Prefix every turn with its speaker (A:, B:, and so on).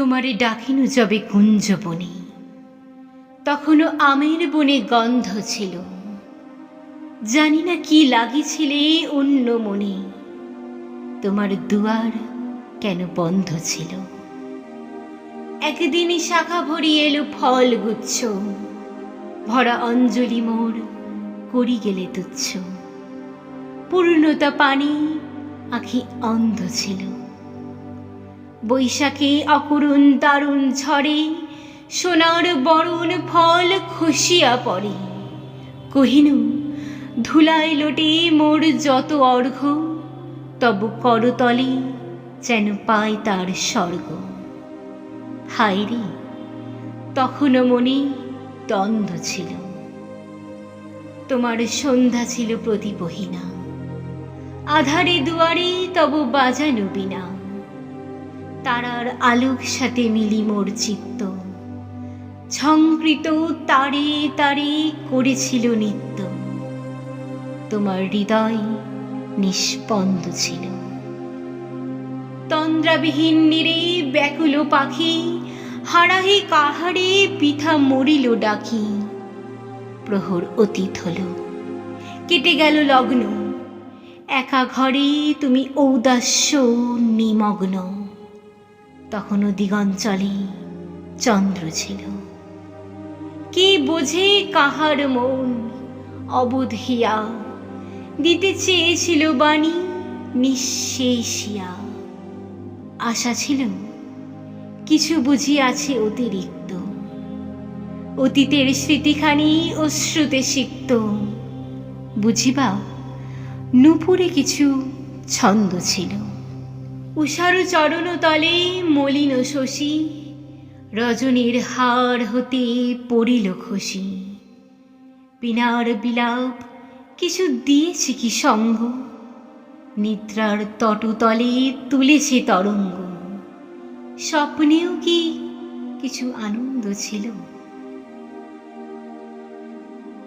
A: তোমারে ডাকিনু যবে কুঞ্জ বনে তখনও আমের বনে গন্ধ ছিল। জানি না কি লাগিছিলে অন্য মনে। তোমার দুয়ার কেন বন্ধ ছিল? একদিনই শাখা ভরি এলো ফল গুচ্ছ ভরা অঞ্জলি মোর করি গেলে তুচ্ছ। পূর্ণতা পানি আখি অন্ধ ছিল। বৈশাখে অকরুণ দারুণ ঝড়ে, সোনার বরণ ফল খসিয়া পড়ে। কহিনু, ধুলায় লোটে মোর যত অর্ঘ, তব করতলে যেন পায় তার স্বর্গ। হায় রে তখনও মনে দ্বন্দ্ব ছিল। তোমার সন্ধ্যা ছিল প্রতিবহিনা আধারে দুয়ারে তব বাজানো বিনা। তারার আলোক সাথে মিলি মোর চিত্ত। ঝংকৃত তারে তারে করেছিল নিত্য। তোমার হৃদয় নিষ্পন্দ ছিল। তন্দ্রাবিহীন নিরে ব্যাকুল পাখি, হারাহে কাহারে পিঠা মরিল ডাকি। প্রহর অতীত হল, কেটে গেল লগ্ন। একা ঘরে তুমি ঔদাস্য নিমগ্ন। তখনও দিগঞ্চলে চন্দ্র ছিল। কে বোঝে কাহার মন? অবোধ হিয়া। দিতে চেয়েছিল বাণী, নিঃশেষিয়া। আশা ছিল, কিছু বুঝি আছে অতিরিক্ত। অতীতের স্মৃতিখানি অশ্রুতে সিক্ত। বুঝিবা নুপুরে কিছু ছন্দ ছিল। উষার চরণ তলে মলিন শশী, রজনীর হার হতে পড়িল খুশি পিনার বিলাপ কিছু দিয়েছে কি সঙ্গ? নিদ্রার তটতলে তুলেছে তরঙ্গ। স্বপ্নেও কি কিছু আনন্দ ছিল?